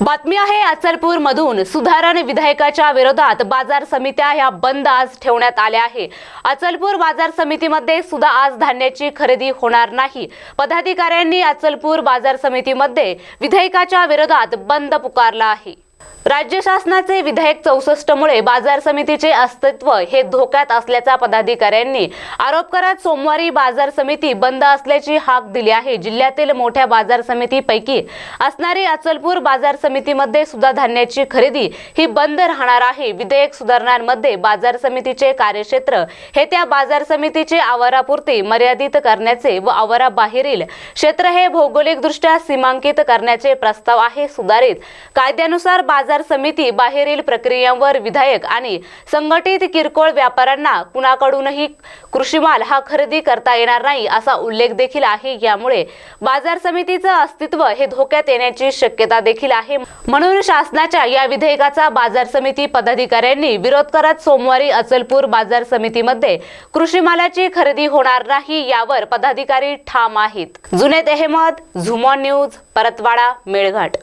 बातमी आहे अचलपूर मधून सुधारण विधेयकाच्या विरोधात बाजार समित्या ह्या बंद आज ठेवण्यात आल्या आहे. अचलपूर बाजार समितीमध्ये सुद्धा आज धान्याची खरेदी होणार नाही. पदाधिकाऱ्यांनी अचलपूर बाजार समितीमध्ये विधेयकाच्या विरोधात बंद पुकारला आहे. राज्य शासनाचे विधेयक चौसष्ट मुळे बाजार समितीचे अस्तित्व हे धोक्यात असल्याचा पदाधिकाऱ्यांनी आरोप करत सोमवारी बाजार समिती बंद असल्याची हाक दिली आहे. जिल्ह्यातील मोठ्या बाजार समितीपैकी असणारी अचलपूर बाजार समितीमध्ये सुद्धा धान्याची खरेदी ही बंद राहणार आहे. विधेयक सुधारणांमध्ये बाजार समितीचे कार्यक्षेत्र हे त्या बाजार समितीचे आवारापुरते मर्यादित करण्याचे व आवाराबाहेरील क्षेत्र हे भौगोलिकदृष्ट्या सीमांकित करण्याचे प्रस्ताव आहे. सुधारित कायद्यानुसार बाजार बाजार समिती बाहेरील प्रक्रियांवर विधायक आणि संघटित किरकोळ व्यापाऱ्यांना कुणाकडूनही कृषीमाल हा खरेदी करता येणार नाही असा उल्लेख देखील आहे. यामुळे बाजार समितीचं अस्तित्व हे धोक्यात येण्याची शक्यता देखील आहे. म्हणून शासनाच्या या विधेयकाचा बाजार समिती पदाधिकाऱ्यांनी विरोध करत सोमवारी अचलपूर बाजार समितीमध्ये कृषी मालाची खरेदी होणार नाही यावर पदाधिकारी ठाम आहेत. जुनेद अहमद झुमॉन न्यूज परतवाडा मेळघाट.